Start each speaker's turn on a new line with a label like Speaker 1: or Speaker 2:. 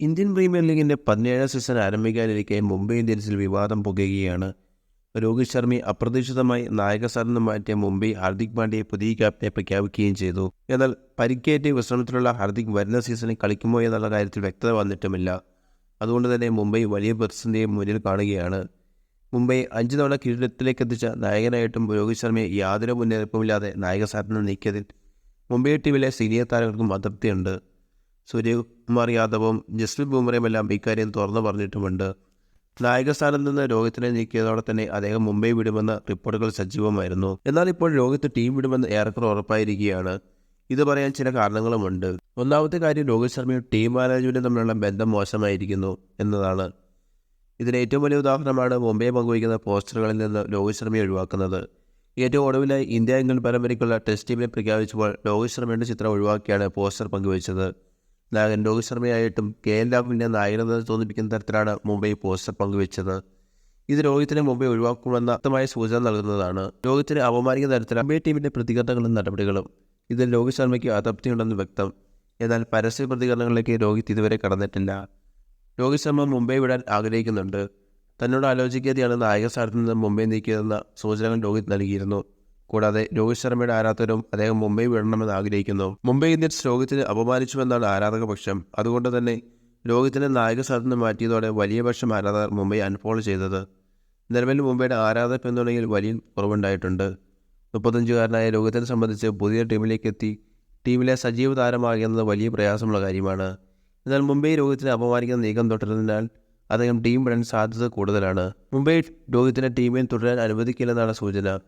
Speaker 1: Indian premier ലീഗിന്റെ പതിനേഴാം season ആരംഭിക്കാനിരിക്കെ Mumbai ഇന്ത്യൻസിൽ വിവാദം പുകയുകയാണ്. രോഹിത് ശർമ്മി അപ്രതീക്ഷിതമായി നായകസ്ഥാനം മാറ്റിയ മുംബൈ ഹാർദിക് പാണ്ഡ്യയെ പുതിയ ക്യാപ്റ്റനെ പ്രഖ്യാപിക്കുകയും ചെയ്തു. എന്നാൽ പരിക്കേറ്റ് വിശ്രമത്തിലുള്ള ഹാർദിക് വരുന്ന സീസണിൽ കളിക്കുമോ എന്നുള്ള കാര്യത്തിൽ വ്യക്തത വന്നിട്ടുമില്ല. അതുകൊണ്ട് തന്നെ മുംബൈ വലിയ പ്രതിസന്ധിയെ മുന്നിൽ കാണുകയാണ്. മുംബൈ അഞ്ച് തവണ കിരീടത്തിലേക്ക് എത്തിച്ച നായകനായിട്ടും രോഹിത് ശർമ്മയെ യാതൊരു മുന്നറിയിപ്പുമില്ലാതെ നായകസ്ഥാനത്ത് നീക്കിയതിൽ മുംബൈ ടീമിലെ സീനിയർ താരങ്ങൾക്കും അതൃപ്തിയുണ്ട്. സൂര്യകുമാർ യാദവും ജസ്പ്രീത് ബുംറയുമെല്ലാം ഇക്കാര്യം തുറന്നു പറഞ്ഞിട്ടുമുണ്ട്. നായകസ്ഥാനത്ത് നിന്ന് രോഹിത്തിനെ നീക്കിയതോടെ തന്നെ അദ്ദേഹം മുംബൈ വിടുമെന്ന റിപ്പോർട്ടുകൾ സജീവമായിരുന്നു. എന്നാൽ ഇപ്പോൾ രോഹിത്ത് ടീം വിടുമെന്ന് ഏറെക്കുറെ ഉറപ്പായിരിക്കുകയാണ്. ഇത് പറയാൻ ചില കാരണങ്ങളുമുണ്ട്. ഒന്നാമത്തെ കാര്യം രോഹിത് ശർമ്മയും ടീം മാനേജ്മെന്റും തമ്മിലുള്ള ബന്ധം മോശമായിരിക്കുന്നു എന്നതാണ്. ഇതിന് ഏറ്റവും വലിയ ഉദാഹരണമാണ് മുംബൈ പങ്കുവയ്ക്കുന്ന പോസ്റ്ററുകളിൽ നിന്ന് രോഹിത് ശർമ്മയെ ഒഴിവാക്കുന്നത്. ഏറ്റവും ഒടുവിലായി ഇന്ത്യ ഇംഗ്ലണ്ട് പരമ്പരയ്ക്കുള്ള ടെസ്റ്റ് ടീമിനെ പ്രഖ്യാപിച്ചപ്പോൾ രോഹിത് ശർമ്മയുടെ ചിത്രം ഒഴിവാക്കിയാണ് പോസ്റ്റർ പങ്കുവച്ചത്. നായകൻ രോഹിത് ശർമ്മയായിട്ടും കെ എൽ രാഹുലിനെ നായകനെന്ന് തോന്നിപ്പിക്കുന്ന തരത്തിലാണ് മുംബൈ പോസ്റ്റർ പങ്കുവച്ചത്. ഇത് രോഹിത്തിനെ മുംബൈ ഒഴിവാക്കുമെന്ന വ്യക്തമായ സൂചന നൽകുന്നതാണ്. രോഹിത്തിനെ അപമാനിക്കുന്ന തരത്തിൽ മുംബൈ ടീമിന്റെ പ്രതികരണങ്ങളും നടപടികളും. ഇതിൽ രോഹിത് ശർമ്മയ്ക്ക് അതൃപ്തിയുണ്ടെന്ന് വ്യക്തം. എന്നാൽ പരസ്യ പ്രതികരണങ്ങളിലേക്ക് രോഹിത് ഇതുവരെ കടന്നിട്ടില്ല. രോഹിത് ശർമ്മ മുംബൈ വിടാൻ ആഗ്രഹിക്കുന്നുണ്ട്. തന്നോട് ആലോചിക്കാതെയാണ് നായക സ്ഥാനത്ത് നിന്ന് മുംബൈ നീക്കിയതെന്ന സൂചനകൾ രോഹിത് നൽകിയിരുന്നു. കൂടാതെ രോഹിത് ശർമ്മയുടെ ആരാധകരും അദ്ദേഹം മുംബൈ വിടണമെന്ന് ആഗ്രഹിക്കുന്നു. മുംബൈ ഇന്ത്യൻസ് രോഹിത്തിനെ അപമാനിച്ചുവെന്നാണ് ആരാധക പക്ഷം അതുകൊണ്ട് തന്നെ രോഹിത്തിനെ നായക സ്ഥാനത്ത് നിന്ന് മാറ്റിയതോടെ വലിയ പക്ഷം ആരാധകർ മുംബൈ അൺഫോളോ ചെയ്തത്. നിലവിൽ മുംബൈയുടെ ആരാധക പിന്തുണയിൽ വലിയ കുറവുണ്ടായിട്ടുണ്ട്. മുപ്പത്തഞ്ചുകാരനായ രോഹിത്തിനെ സംബന്ധിച്ച് പുതിയ ടീമിലേക്ക് എത്തി ടീമിലെ സജീവ താരമാകുന്നത് വലിയ പ്രയാസമുള്ള കാര്യമാണ്. എന്നാൽ മുംബൈ രോഹിത്തിനെ അപമാനിക്കുന്ന നീക്കം തുടരുന്നതിനാൽ അദ്ദേഹം ടീം വിടാൻ സാധ്യത കൂടുതലാണ്. മുംബൈ രോഹിത്തിനെ ടീമിൽ തുടരാൻ അനുവദിക്കില്ലെന്നാണ് സൂചന.